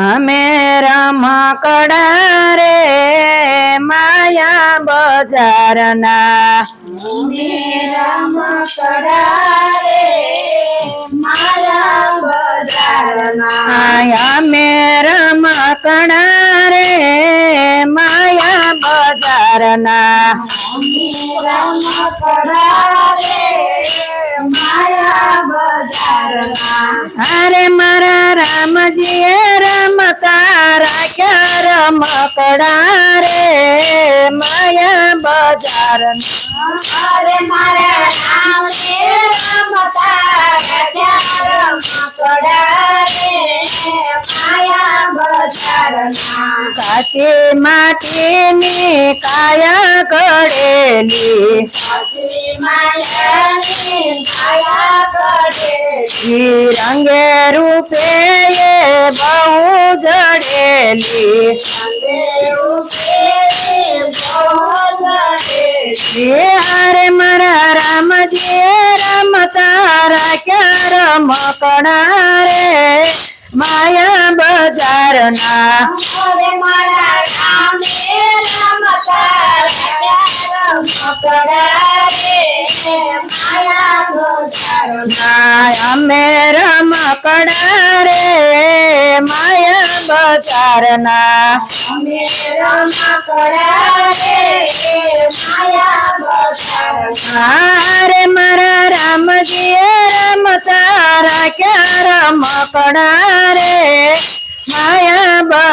हमें रमकड़ा रे माया बजारना। माया मेरा मकड़ा रे माया बजारना। मेरा मकड़ा रे અરે મારા રામજી રમતા રાખ્યા રમકડા રે માયા બજારના કાચી માટીની કાયા કરેલી. રંગે રૂપે બહુ જડેલી. હરે મારા રામજી રમતા રાખ્યા માયા બજારના મકરા રે માયા રમકડા રે માયા બજારના. અમે રમકડા રે માયા બજારના. અરે મારા રામજી રમતા રાખ્યા રમકડા રે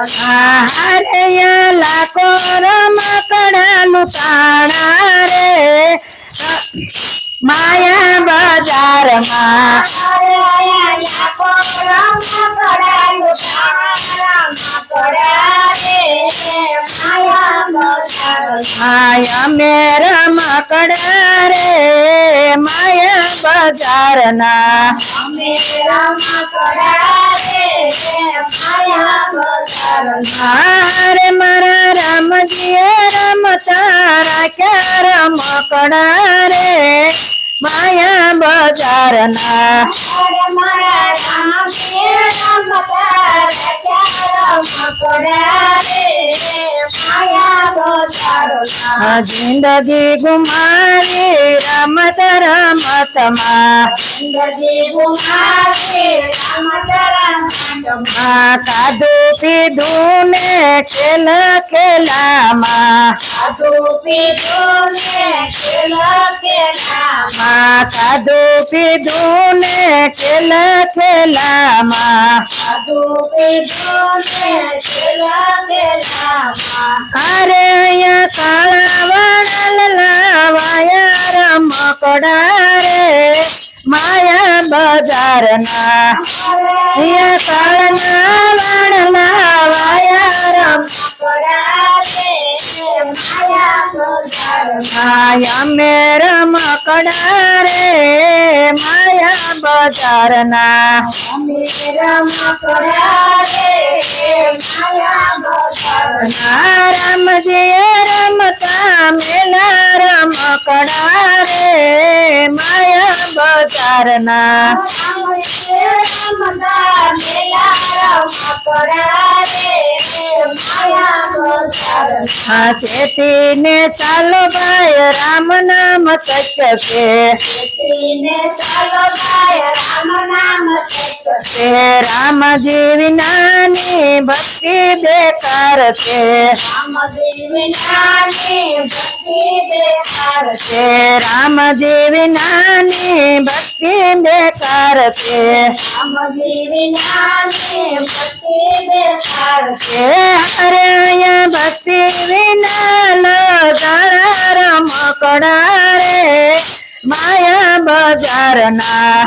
હારે લાખો રમકડા લુટાણા રે. માયા બજારમાં करना हरे मरा राम जिया राम, तारा क्या राम कड़ा रे? माया बजारना। राम तारा क्या राम रे? माया ज़िंदगी घुमाले रमत रमत ज़िंदगी घुमाले रमत रमत खेल खेला माँ कादू दूने खेल खेला माँ कादू पीदू खेल खेला माँ અરે અહીંયા કાળા વાળ લાવાયા રમકડા રે માયા બજારના અહીંયા કાળના વાળ લાવાયા રમ માયા મેર મકડા રે માયા બજારના રામજી રમતા મેલા રમકડા રે માયા બજારના હા તેથી ને ચાલો ભાઈ રામ નામ સત્ય છે તે રામજી વિનાની ભક્તિ બેકાર છે તે રામજી વિનાની ભક્તિ બેકાર છે તે હરે અહીંયા ભક્તિ વિના લો તારા રમકડા રે માયા બજારના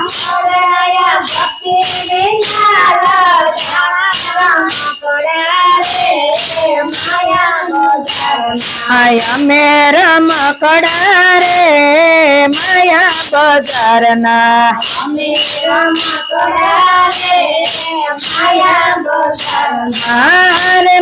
આયા મે રમકડા રે માયા બજારના હારે મારા